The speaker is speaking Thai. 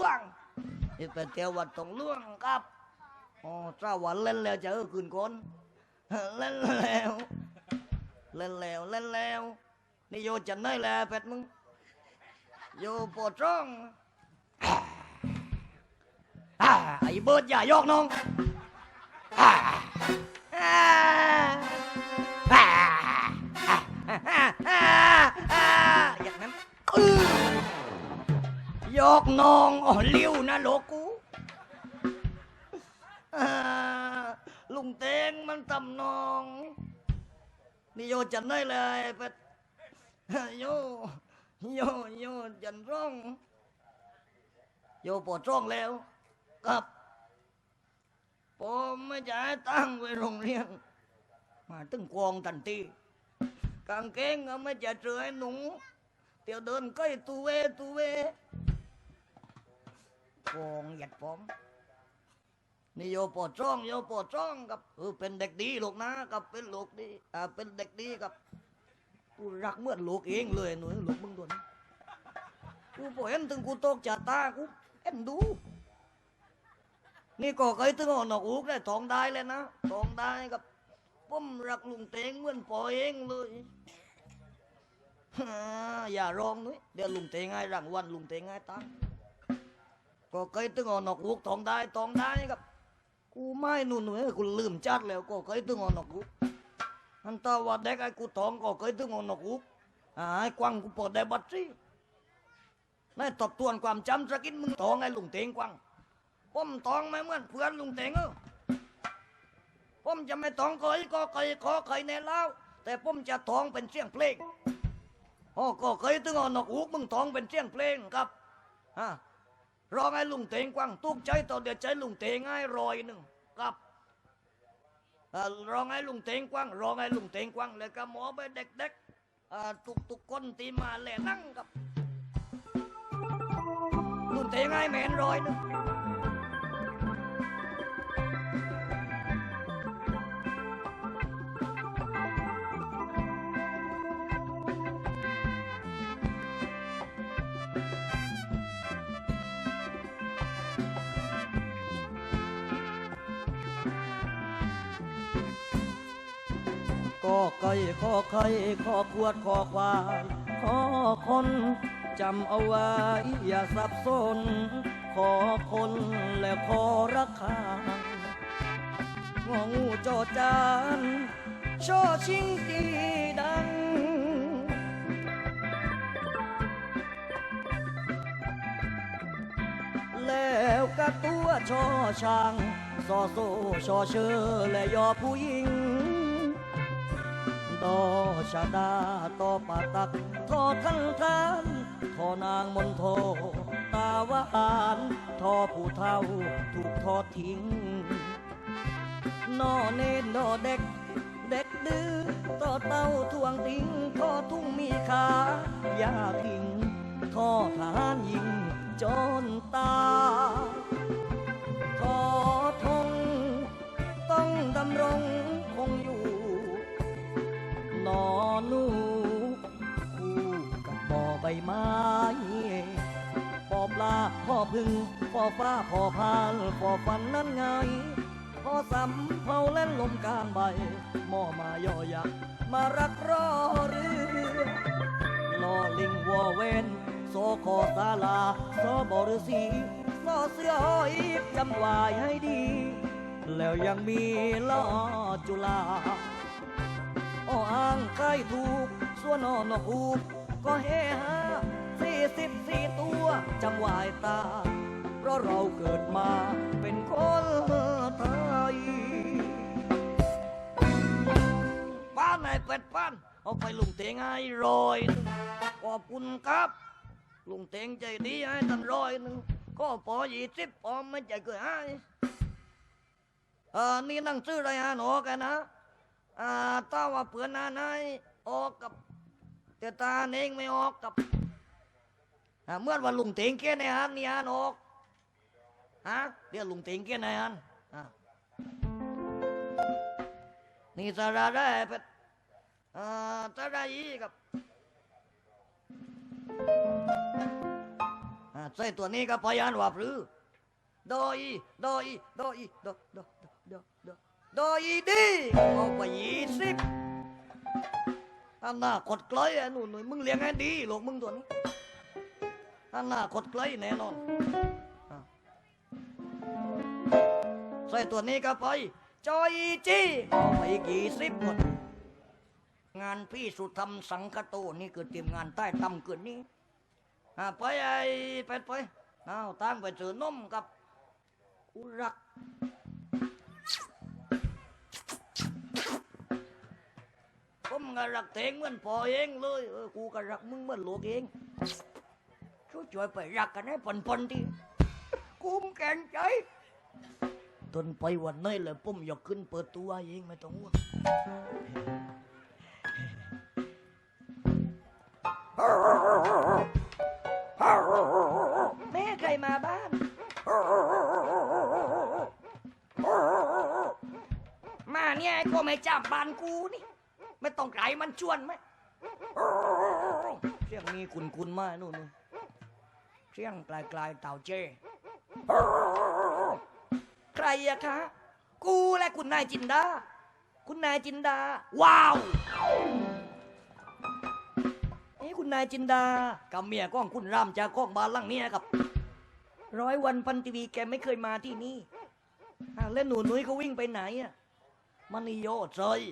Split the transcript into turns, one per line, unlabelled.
ล่วงนี่ไปเที่ยววัดตรงล่วงครับอ๋อเจ้าวันเล่นแล้วจะเออคืนคนเล่นแล้วเล่นแล้วเล่นแล้วนี่โยจะไหนแหละเป็ดมึงโยปวดร้องไอ้เบิร์ดอย่ายกน้อง อกนองอ๋อลี้วนะโลกูลุงเตงมันตำนองนี่โยจันได้เลยเป็ดโยโยโยจันร้องโยปวดร้องแล้วครับผมไม่จะตั้งไว้โรงเรียนมาตึงกวงทันทีกางเกงก็ไม่จะเจอห้หนูเตียวเดินใกล้ตูเวตูเว กวงหยัดผมนี่โยปวดร้องโยปวดร้องกับเออเป็นเด็กดีลูกนะกับเป็นลูกดีอ่าเป็นเด็กดีกับกูรักเหมื่อนลูกเองเลยหนูลูกมึงตัวนี้กูพอเห็นถึงกูตกจากตากูเอ็นดู นี่ก็เคยถึงเอนอกอุกได้ทองได้เลยนะทองได้กับผมรักลุงเตงเหมือนปอเองเลยอย่าร้องนุ้ยเดี๋ยวลุงเตงให้รางวัลลุงเตงให้ตังค์ ก็เคยถึงเอนอกอุกทองได้ทองได้กับ กูไม่นู่นนู่นกูลืมจัดแล้วก็เคยถึงเอนอกอุกอันตาว่าเด็กไอ้กูทองก็เคยถึงเอนอกอุกอ่าไอ้กวางกูปลดได้บัตรสินั่ตบตวนความจำสกินมึงทองไอ้ลุงเตงกวางผมตองไม่เหมือนเพื่อนลุงเตงเออผมจะไม่ตองเคยก็เคยขอเคยแน่แล้วแต่ผมจะตองเป็นเสียงเพลงโอ้ก็เคยตึงเอานกอูกมึงตองเป็นเสียงเพลงครับฮะ ร้องให้ลุงเตงกว้างตุกใจต่อเดียวใจลุงเตงให้รอยหนึ่งครับร้องให้ลุงเตงกว้างร้องให้ลุงเตงกว้างแล้วก็หมอไปเด็กๆอ่าทุกตุกๆคนตีมาแหล่นั่งครับลุงเตงให้แมนรอยหนึ่ง ก็ไก่ขอไข่ขอขวดขอควายขอคนจำเอาไว้อย่าสับสน ขอคนและขอราคางองูจอจานช่อชิงตีดัง แล้วก็ตัวช่อช่างซอโซชอเชอและยอผู้หญิง ดอชาดาต่อปาตักทอทันทานทอนางมนโท ตาวานทอผู้เท่าถูกทอดทิ้งนอเนนนอเด็ก เด็กดื้อต่อเต้าทวงทิ้งทอทุ่งมีขาอย่าทิ้งทอทหารยิงจนตาย ลาพ่อพึ่งพ่อฟ้าพ่อพานพ่อฟันนั้นไงพ่อสำเผาเล่นลมกลางใบหม้อมาย่อยักมารักรอเรือลอลิงวัวเวนโซคอศาลาโซบฤษีโซเสือหอยจำวายให้ดี แล้วยังมีล้อจุฬาอ้ออ่างใกล้ถูกส่วนนอนกฮูกก็เฮฮา สิบสี่ตัวจำไวายตา เพราะเราเกิดมาเป็นคนไทยป้านไหนเป็ดป้านเอาไปลุงเตงให้รอยขอบคุณครับ ลุงเตงใจดีให้ท่านรอยหนึ่งก็พอยี่สิบพอไม่ใจเกินให้เออนี่นั่งซื้ออะไรฮะหนอกันนะอ่าถ้าว่าเปือนนานายออกกับแต่ตาเองไม่ออกกับ เมื่อว่าลุงเตงเกี้ยนายฮันนี่ฮันออกฮะเรียกลุงเตงเกี้ยนายฮันนี่สาระได้เป็ดสาระยี่กับใส่ตัวนี้ก็พยานว่าพรือดอยดอยดอยดอดอดอดอดอยดีเอาไปยี่สิบอำนากดกล้อยไอ้หนุ่มหนุ่ยมึงเลี้ยงให้ดีหลวงมึงตัวนี้ อันน่ากดไกลแน่นอนใส่ตัวนี้ก็ไปจอยจี้เอาไปกี่สิบหมดงานพี่สุธรรมสังคโตนี่คือเตรียมงานใต้ตำเกินนี้ไปไอ้ไปไปเอาตั้งไปเจอนมกับอุรักผมก็รักเตงเหมือนพ่อเองเลยเออกูก็รักมึงเหมือนลูกเอง ช่วยช่วยไปรักกันให้ปนปนๆทีกูมแกงใจตนไปวันนี้เลยผมอยากขึ้นเปิดตัวเองไม่ต้องห่วงแม่ใครมาบ้าน มาเนี่ยไอ้ก็ไม่จับบ้านกูนี่ ไม่ต้องไกลมันชวนไหมเสียงนี้คุณคุณมากนู่นนู่น เสียงไกลๆเต่าเจ้ใครอะคะ กูและคุณนายจินดา คุณนายจินดา ว้าวนี่คุณนายจินดา กับเมียก้องคุณรามจากก้องบานลังเนี้ยครับ ร้อยวันพันทีวีแกไม่เคยมาที่นี่ แล้วหนูนุ้ยเขาวิ่งไปไหนอะมันนิโยเซย